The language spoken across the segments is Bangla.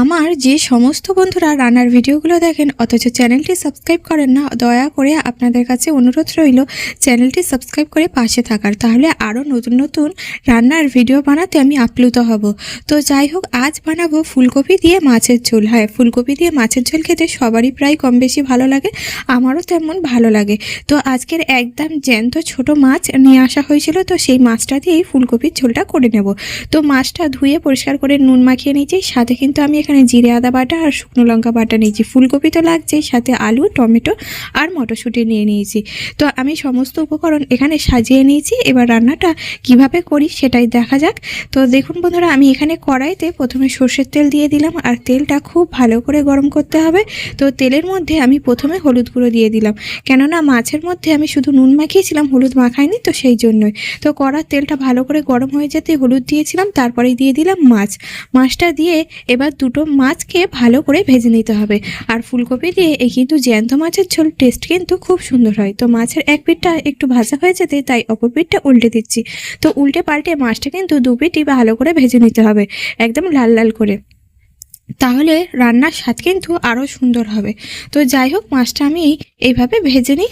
আমার যে সমস্ত বন্ধুরা রান্নার ভিডিওগুলো দেখেন, অথচ চ্যানেলটি সাবস্ক্রাইব করেন না, দয়া করে আপনাদের কাছে অনুরোধ রইল চ্যানেলটি সাবস্ক্রাইব করে পাশে থাকার। তাহলে আরও নতুন নতুন রান্নার ভিডিও বানাতে আমি আপ্লুত হব। তো যাই হোক, আজ বানাবো ফুলকপি দিয়ে মাছের ঝোল। হ্যাঁ ফুলকপি দিয়ে মাছের ঝোল খেতে সবারই প্রায় কম বেশি ভালো লাগে, আমারও তেমন ভালো লাগে। তো আজকের একদম জ্যান্ত ছোট মাছ নিয়ে আসা হয়েছিল, তো সেই মাছটা দিয়েই ফুলকপির ঝোলটা করে নেব। তো মাছটা ধুয়ে পরিষ্কার করে নুন মাখিয়ে নিয়েছি, সাথে কিন্তু আমি এখানে জিরে আদা বাটা আর শুকনো লঙ্কা বাটা নিয়েছি। ফুলকপি তো লাগছেই, সাথে আলু, টমেটো আর মটরশুঁটি নিয়ে নিয়েছি। তো আমি সমস্ত উপকরণ এখানে সাজিয়ে নিয়েছি। এবার রান্নাটা কীভাবে করি সেটাই দেখা যাক। তো দেখুন বন্ধুরা, আমি এখানে কড়াইতে প্রথমে সর্ষের তেল দিয়ে দিলাম আর তেলটা খুব ভালো করে গরম করতে হবে। তো তেলের মধ্যে আমি প্রথমে হলুদ গুঁড়ো দিয়ে দিলাম। কেননা মাছের মধ্যে আমি শুধু নুন মাখিয়েছিলাম, হলুদ মাখাইনি তো সেই জন্যই। তো কড়ার তেলটা ভালো করে গরম হয়ে যেতে হলুদ দিয়েছিলাম তারপরে দিয়ে দিলাম মাছ। মাছটা দিয়ে এবার দুটো মাছকে ভালো করে ভেজে নিতে হবে। আর ফুলকপি দিয়ে এই কিন্তু জ্যান্ত মাছের ঝোল টেস্ট কিন্তু খুব সুন্দর হয়। তো মাছের এক পিঠটা একটু ভাজা হয়ে যেতে তাই অপর পিঠটা উল্টে দিচ্ছি। তো উল্টে পাল্টে মাছটা কিন্তু দু পিঠই ভালো করে ভেজে নিতে হবে, একদম লাল লাল করে। তাহলে রান্নার স্বাদ কিন্তু আরও সুন্দর হবে। তো যাই হোক, মাছটা আমি এইভাবে ভেজে নিই।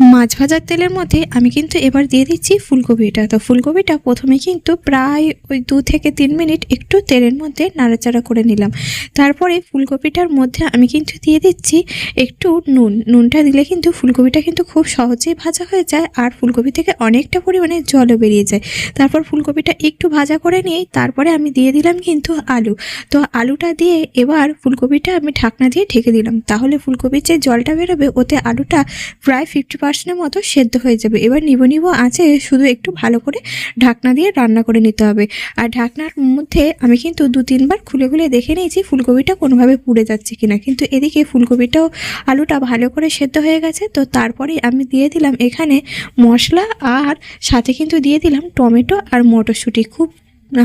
মাছ ভাজার তেলের মধ্যে আমি কিন্তু এবার দিয়ে দিচ্ছি ফুলকপিটা। তো ফুলকপিটা প্রথমে কিন্তু প্রায় ওই দু থেকে তিন মিনিট একটু তেলের মধ্যে নাড়াচাড়া করে নিলাম। তারপরে ফুলকপিটার মধ্যে আমি কিন্তু দিয়ে দিচ্ছি একটু নুন। নুনটা দিলে কিন্তু ফুলকপিটা কিন্তু খুব সহজেই ভাজা হয়ে যায় আর ফুলকপি থেকে অনেকটা পরিমাণে জলও বেরিয়ে যায়। তারপর ফুলকপিটা একটু ভাজা করে নিয়ে তারপরে আমি দিয়ে দিলাম কিন্তু আলু। তো আলুটা দিয়ে এবার ফুলকপিটা আমি ঢাকনা দিয়ে ঢেকে দিলাম। তাহলে ফুলকপির যে জলটা বেরোবে, ওতে আলুটা প্রায় ফিফটি পার্সেন্টের মতো সেদ্ধ হয়ে যাবে। এবার নিব নিব আছে শুধু একটু ভালো করে ঢাকনা দিয়ে রান্না করে নিতে হবে। আর ঢাকনার মধ্যে আমি কিন্তু দু তিনবার খুলে খুলে দেখে নিয়েছি ফুলকপিটা কোনোভাবে পুড়ে যাচ্ছে কিনা। কিন্তু এদিকে ফুলকপিটাও আলুটা ভালো করে সেদ্ধ হয়ে গেছে। তো তারপরে আমি দিয়ে দিলাম এখানে মশলা আর সাথে কিন্তু দিয়ে দিলাম টমেটো আর মটরশুঁটি। খুব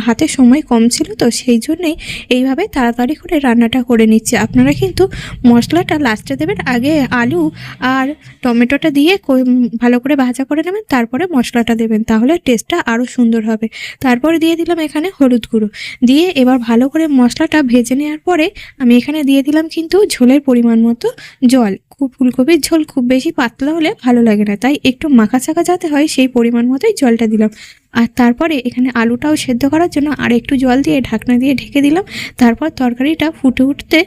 হাতে সময় কম ছিল তো সেই জন্যেই এইভাবে তাড়াতাড়ি করে রান্নাটা করে নিচ্ছি। আপনারা কিন্তু মশলাটা লাস্টে দেবেন, আগে আলু আর টমেটোটা দিয়ে ভালো করে ভাজা করে নেবেন, তারপরে মশলাটা দেবেন, তাহলে টেস্টটা আরও সুন্দর হবে। তারপরে দিয়ে দিলাম এখানে হলুদ গুঁড়ো। দিয়ে এবার ভালো করে মশলাটা ভেজে নেওয়ার পরে আমি এখানে দিয়ে দিলাম কিন্তু ঝোলের পরিমাণ মতো জল। খুব ফুলকপির ঝোল খুব বেশি পাতলা হলে ভালো লাগে না। তাই একটু মাখা চাকা যাতে হয় সেই পরিমাণ মতোই জলটা দিলাম। আর তারপরে এখানে আলুটাও সেদ্ধ করার জন্য আর একটু জল দিয়ে ঢাকনা দিয়ে ঢেকে দিলাম। তারপর তরকারিটা ফুটে উঠতে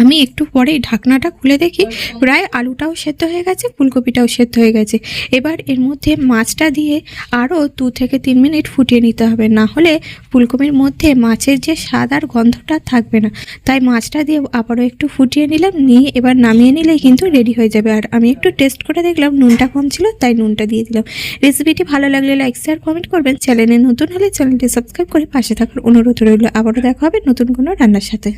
আমি একটু পরেই ঢাকনাটা খুলে দেখি প্রায় আলুটাও সেদ্ধ হয়ে গেছে ফুলকপিটাও সেদ্ধ হয়ে গেছে। এবার এর মধ্যে মাছটা দিয়ে আরও দু থেকে তিন মিনিট ফুটিয়ে নিতে হবে না হলে ফুলকপির মধ্যে মাছের যে স্বাদ আর গন্ধটা থাকবে না। তাই মাছটা দিয়ে আবারও একটু ফুটিয়ে নিলাম নিয়ে এবার নামিয়ে নিলেই কিন্তু রেডি হয়ে যাবে। আর আমি একটু টেস্ট করে দেখলাম নুনটা কম ছিল তাই নুনটা দিয়ে দিলাম। রেসিপিটি ভালো লাগলে লাইক শেয়ার কমেন্ট করবেন। চ্যানেলে নতুন হলে চ্যানেলটি সাবস্ক্রাইব করে পাশে থাকার অনুরোধ রইল। আবারও দেখা হবে নতুন কোনো রান্নার সাথে।